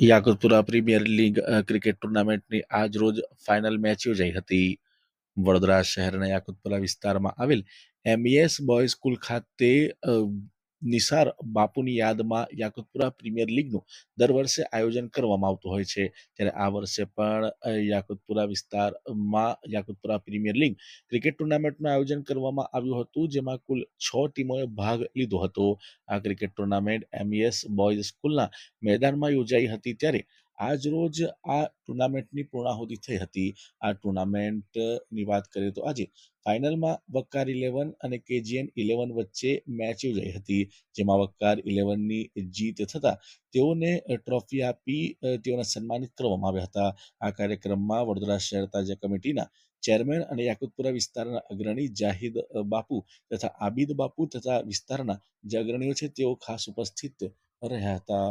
Yakutpura premier league cricket ટુર્નામેન્ટની આજ રોજ ફાઇનલ મેચ યોજાઈ હતી. વડોદરા શહેરના યાકુતપુરા વિસ્તારમાં આવેલ એમઈએસ બોય સ્કૂલ ખાતે નિસાર બાપુની યાદમાં યાકુતપુરા પ્રીમિયર લીગનું દર વર્ષે આયોજન કરવામાં આવતું હોય છે. ત્યારે આ વર્ષે પણ યાકુતપુરા વિસ્તારમાં યાકુતપુરા પ્રીમિયર લીગ ક્રિકેટ ટુર્નામેન્ટનું આયોજન કરવામાં આવ્યું હતું, જેમાં કુલ છ ટીમોએ ભાગ લીધો હતો. આ ક્રિકેટ ટુર્નામેન્ટ એમઈએસ બોયઝ સ્કૂલના મેદાનમાં યોજાઈ હતી ત્યારે આજ રોજ આ ટુર્નામેન્ટની પૂર્ણાહુતિ થઈ હતી. આ ટુર્નામેન્ટની વાત કરીએ તો આજે ફાઇનલમાં વક્કાર ઇલેવન અને કેજીએન ઇલેવન વચ્ચે મેચ યોજાઈ હતી. જેમાં વક્કાર ઇલેવનની જીત થતા તેઓને ટ્રોફી આપી તેઓને સન્માનિત કરવામાં આવ્યા હતા. આ કાર્યક્રમમાં વડોદરા શહેર તાજા કમિટીના ચેરમેન અને યાકુતપુરા વિસ્તારના અગ્રણી જાહિદ બાપુ તથા આબિદ બાપુ તથા વિસ્તારના જે અગ્રણીઓ છે તેઓ ખાસ ઉપસ્થિત રહ્યા હતા.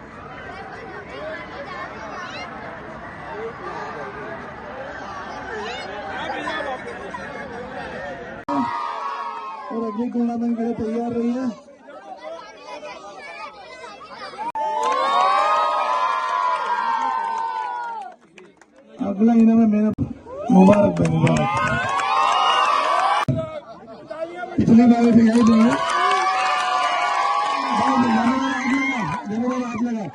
और अगली टूर्नामेंट के लिए तैयार रही है अगला इनाम है मेरा मुबारक भाई मुबारक पिछली बार भी यही दूंगा हाथ लगा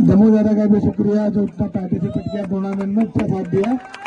जम्मू दादा का भी शुक्रिया जो इतना पार्टिसिपेट किया टूर्नामेंट में अच्छा साथ दिया